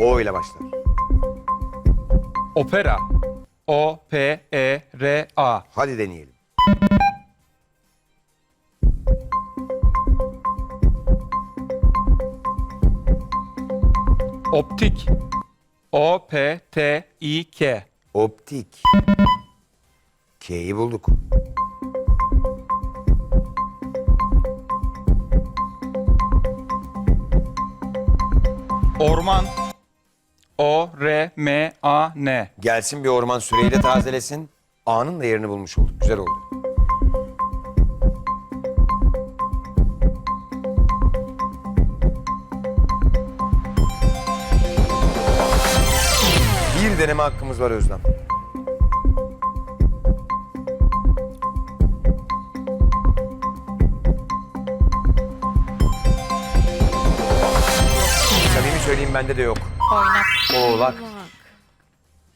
O ile başlar. Opera. O P E R A. Hadi deneyelim. Optik. O P T İ K. Optik. K'yi bulduk. Orman. O R M A N. Gelsin bir orman süreyle tazelesin. A'nın da yerini bulmuş olduk. Güzel oldu. Bir deneme hakkımız var Özlem. Samimi söyleyeyim bende de yok. อยนักโอ้รัก